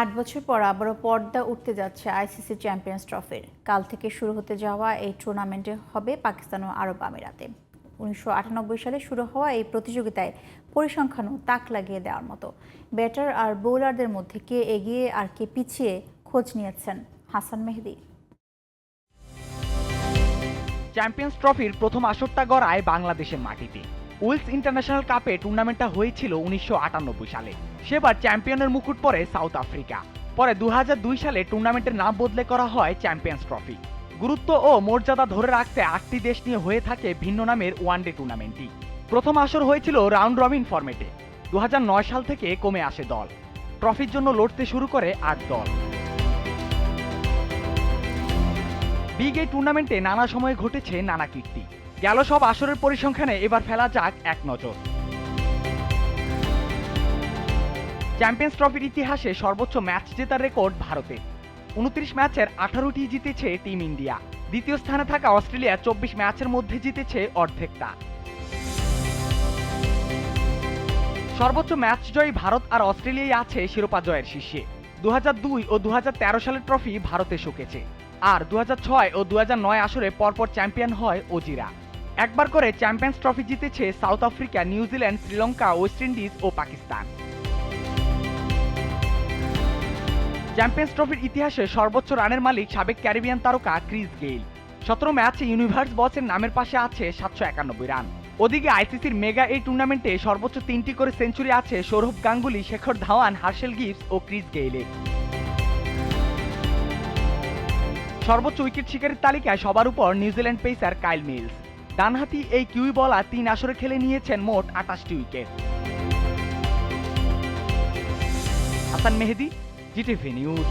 আট বছর পর আবারও পর্দা উঠতে যাচ্ছে আইসিসি চ্যাম্পিয়ন্স ট্রফির। কাল থেকে শুরু হতে যাওয়া এই টুর্নামেন্টে হবে পাকিস্তান ও আরব আমিরাতে। উনিশশো আটানব্বই সালে শুরু হওয়া এই প্রতিযোগিতায় পরিসংখ্যানও তাক লাগিয়ে দেওয়ার মতো। ব্যাটার আর বোলারদের মধ্যে কে এগিয়ে আর কে পিছিয়ে খোঁজ নিয়েছেন হাসান মেহেদি। চ্যাম্পিয়ন্স ট্রফির প্রথম আসরটা গড়ায় বাংলাদেশের মাটিতে। উইলস ইন্টারন্যাশনাল কাপে টুর্নামেন্টটা হয়েছিল উনিশশো আটানব্বই সালে। সেবার চ্যাম্পিয়নের মুকুট পরে সাউথ আফ্রিকা। পরে দু হাজার দুই সালে টুর্নামেন্টের নাম বদলে করা হয় চ্যাম্পিয়ন্স ট্রফি। গুরুত্ব ও মর্যাদা ধরে রাখতে আটটি দেশ নিয়ে হয়ে থাকে ভিন্ন নামের ওয়ানডে টুর্নামেন্টটি। প্রথম আসর হয়েছিল রাউন্ড রবিন ফরম্যাটে। দু সাল থেকে কমে আসে দল। ট্রফির জন্য লড়তে শুরু করে আট দল। বিগ এই টুর্নামেন্টে নানা সময়ে ঘটেছে নানা কীর্তি। গেল সব আসরের পরিসংখ্যানে, এবার ফেলা যাক এক নজর। চ্যাম্পিয়ন্স ট্রফির ইতিহাসে সর্বোচ্চ ম্যাচ জেতার রেকর্ড ভারতে। উনত্রিশ ম্যাচের আঠারোটি জিতেছে টিম ইন্ডিয়া। দ্বিতীয় স্থানে থাকা অস্ট্রেলিয়া চব্বিশ ম্যাচের মধ্যে জিতেছে অর্ধেকটা। সর্বোচ্চ ম্যাচ জয়ী ভারত আর অস্ট্রেলিয়াই আছে শিরোপা জয়ের শীর্ষে। দু হাজার দুই ও দু সালের ট্রফি ভারতে শুকেছে। আর দু হাজার ছয় ও দু হাজার নয় আসরে পরপর চ্যাম্পিয়ন হয় অজিরা একবার করে চ্যাম্পিয়ন্স ট্রফি জিতেছে South Africa New Zealand Sri Lanka, West Indies ও পাকিস্তান। চ্যাম্পিয়ন্স ট্রফির ইতিহাসে সর্বোচ্চ রানের মালিক সাবেক ক্যারিবিয়ান তারকা ক্রিস গেইল। সতেরো ম্যাচে ইউনিভার্স বসের নামের পাশে আছে সাতশো একানব্বই রান। ওদিকে আইসিসির মেগা এই টুর্নামেন্টে সর্বোচ্চ তিনটি করে সেঞ্চুরি আছে সৌরভ গাঙ্গুলি, শেখর ধাওয়ান, হার্শেল গিবস ও ক্রিস গেইলের সর্বোচ্চ উইকেট শিকারের তালিকায় সবার উপর নিউজিল্যান্ড পেসার কাইল মিলস। ডানহাতি এই কিউই বলা তিন আসরে খেলে নিয়েছেন মোট আটাশটি wicket. Hasan Mehedi, GTV news.